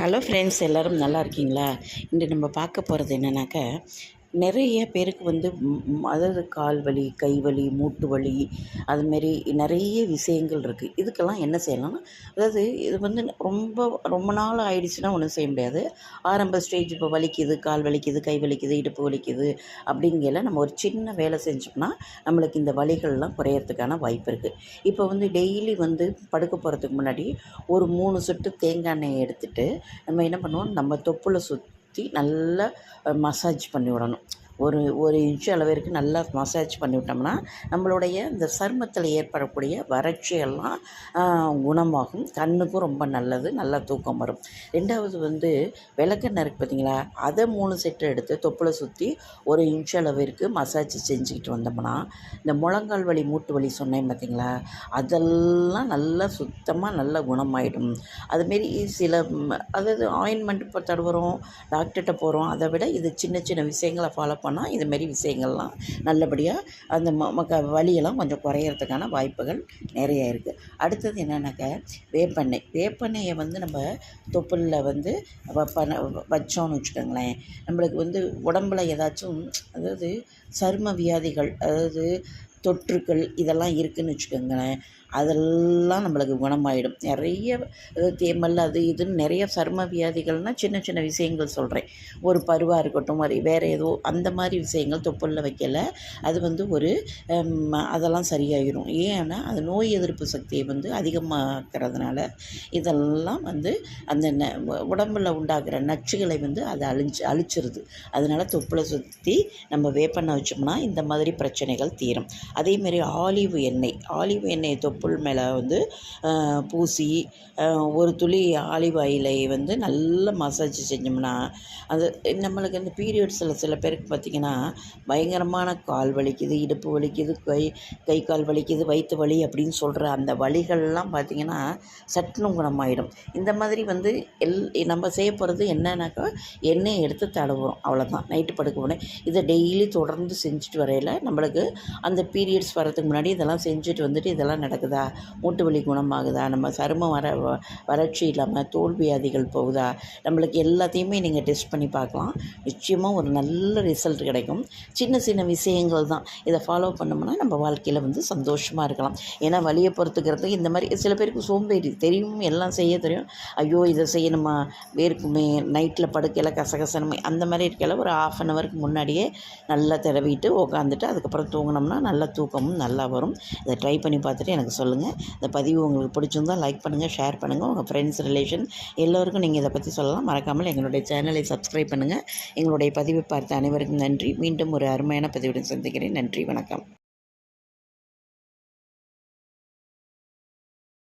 Hello friends எல்லோரும் நல்லா இருக்கீங்களா? இன்று நம்ம பார்க்க போகிறது என்னென்னாக்க நிறைய பேருக்கு வந்து அதாவது கால் வலி கை வலி மூட்டு வலி அதுமாரி நிறைய விஷயங்கள் இருக்குது இதுக்கெல்லாம் என்ன செய்யலாம்னா அதாவது இது வந்து ரொம்ப ரொம்ப நாள் ஆயிடுச்சுன்னா ஒன்றும் செய்ய முடியாது. ஆரம்ப ஸ்டேஜ் இப்போ வலிக்குது கால் வலிக்குது கை வலிக்குது இடுப்பு வலிக்குது அப்படிங்கிற நம்ம ஒரு சின்ன வேலை செஞ்சோம்னா நம்மளுக்கு இந்த வலிகள்லாம் குறையறதுக்கான வாய்ப்பு இருக்குது இப்போ வந்து டெய்லி வந்து படுக்க போகிறதுக்கு முன்னாடி ஒரு மூணு சொட்டு தேங்காய் எண்ணெயை எடுத்துகிட்டு நம்ம என்ன பண்ணுவோம் நம்ம தொப்புளை சுற்றி நல்லா மசாஜ் பண்ணி விடணும். ஒரு ஒரு இன்ச்சு அளவிற்கு நல்லா மசாஜ் பண்ணிவிட்டோம்னா நம்மளுடைய இந்த சருமத்தில் ஏற்படக்கூடிய வறட்சியெல்லாம் குணமாகும். கண்ணுக்கும் ரொம்ப நல்லது நல்லா தூக்கம் வரும். ரெண்டாவது வந்து விளக்கெண்ணெய் இருக்குது பார்த்தீங்களா அதை மூணு செட்டு எடுத்து தொப்பில் சுற்றி ஒரு இன்ச்சு அளவிற்கு மசாஜ் செஞ்சுக்கிட்டு வந்தோம்னா இந்த முழங்கால் வலி மூட்டு வலி சொன்னேன் பார்த்தீங்களா அதெல்லாம் நல்லா சுத்தமாக நல்லா குணமாயிடும். அதுமாரி சில அதாவது ஆயின்மெண்ட் இப்போ தடவுறோம் டாக்டர்கிட்ட போகிறோம் அதை விட இது சின்ன சின்ன விஷயங்களை ஃபாலோ பண்ணால் இதுமாரி விஷயங்கள்லாம் நல்லபடியாக அந்த ம மக்க வலியெல்லாம் கொஞ்சம் குறையறதுக்கான வாய்ப்புகள் நிறைய இருக்குது அடுத்தது என்னென்னாக்க வேப்பெண்ணெய். வேப்பெண்ணெயை வந்து நம்ம தொப்புளில் வந்து வ- பண்ண வச்சோம்னு வச்சுக்கோங்களேன். நம்மளுக்கு வந்து உடம்புல ஏதாச்சும் அதாவது சரும வியாதிகள் அதாவது தொற்றுக்கள் இதெல்லாம் இருக்குதுன்னு வச்சுக்கோங்களேன். அதெல்லாம் நம்மளுக்கு குணமாயிடும். நிறைய தேமல் அது இதுன்னு நிறைய சரும வியாதிகள்னால் சின்ன சின்ன விஷயங்கள் சொல்கிறேன் ஒரு பருவாக இருக்கட்டும் மாதிரி வேறு ஏதோ அந்த மாதிரி விஷயங்கள் தொப்புளில் வைக்கல. அது வந்து ஒரு அதெல்லாம் சரியாயிடும் ஏன்னா அது நோய் எதிர்ப்பு சக்தியை வந்து அதிகமாக்கிறதுனால இதெல்லாம் வந்து அந்த ந உடம்பில் உண்டாகிற நச்சுகளை வந்து அதை அழிஞ்சு அழிச்சிருது. அதனால் தொப்புளை சுற்றி நம்ம வேப்பெண்ணெய் வச்சோம்னா இந்த மாதிரி பிரச்சனைகள் தீரும். அதேமாரி ஆலிவ் எண்ணெய். ஆலிவ் எண்ணெய் தொப்புள் மேலே வந்து பூசி ஒரு துளி ஆலிவ் ஆயிலை வந்து நல்லா மசாஜ் செஞ்சோம்னா அது நம்மளுக்கு இந்த பீரியட்ஸில் சில பேருக்கு பார்த்திங்கன்னா பயங்கரமான கால் வலிக்குது இடுப்பு வலிக்குது கை கை கால் வலிக்குது வயிற்று வலி அப்படின்னு சொல்கிற அந்த வலிகள்லாம் பார்த்திங்கன்னா சட்டுன்னு குணமாயிடும். இந்த மாதிரி வந்து எல் நம்ம செய்ய போகிறது என்னன்னாக்கா எண்ணெயை எடுத்து தடவுறோம். அவ்வளோதான் நைட்டு படுக்க போனே இதை டெய்லி தொடர்ந்து செஞ்சுட்டு வரையில் நம்மளுக்கு அந்த பீ பீரியட்ஸ் வரதுக்கு முன்னாடி இதெல்லாம் செஞ்சுட்டு வந்துட்டு இதெல்லாம் நடக்குதா? மூட்டு வலி குணமாகுதா? நம்ம சருமம் வர வறட்சி இல்லாமல் தோல் வியாதிகள் போகுதா? நம்மளுக்கு எல்லாத்தையுமே நீங்கள் டெஸ்ட் பண்ணி பார்க்கலாம். நிச்சயமாக ஒரு நல்ல ரிசல்ட் கிடைக்கும். சின்ன சின்ன விஷயங்கள் தான். இதை ஃபாலோ பண்ணோம்னா நம்ம வாழ்க்கையில் வந்து சந்தோஷமாக இருக்கலாம். ஏன்னா வலியை பொறுத்துக்கிறது இந்த மாதிரி சில பேருக்கு சோம்பேறி தெரியும் எல்லாம் செய்ய தெரியும். ஐயோ இதை செய்யணுமா? வேர்க்குமே நைட்டில் படுக்கையில் கசகசனமே அந்த மாதிரி இருக்கையில் ஒரு ஆஃப் அன் ஹவருக்கு முன்னாடியே நல்லா தடவிட்டு உட்காந்துட்டு அதுக்கப்புறம் தூங்கினோம்னா நல்ல தூக்கமும் நல்லா வரும். இதை ட்ரை பண்ணி பார்த்துட்டு எனக்கு சொல்லுங்கள் இந்த பதிவு உங்களுக்கு பிடிச்சிருந்தா லைக் பண்ணுங்கள் ஷேர் பண்ணுங்கள் உங்கள் ஃப்ரெண்ட்ஸ் ரிலேஷன் எல்லோருக்கும் நீங்கள் இதை பற்றி சொல்லலாம். மறக்காமல் எங்களுடைய சேனலை சப்ஸ்கிரைப் பண்ணுங்கள் எங்களுடைய பதிவை பார்த்த அனைவருக்கும் நன்றி. மீண்டும் ஒரு அருமையான பதிவுடன் சந்திக்கிறேன். நன்றி வணக்கம்.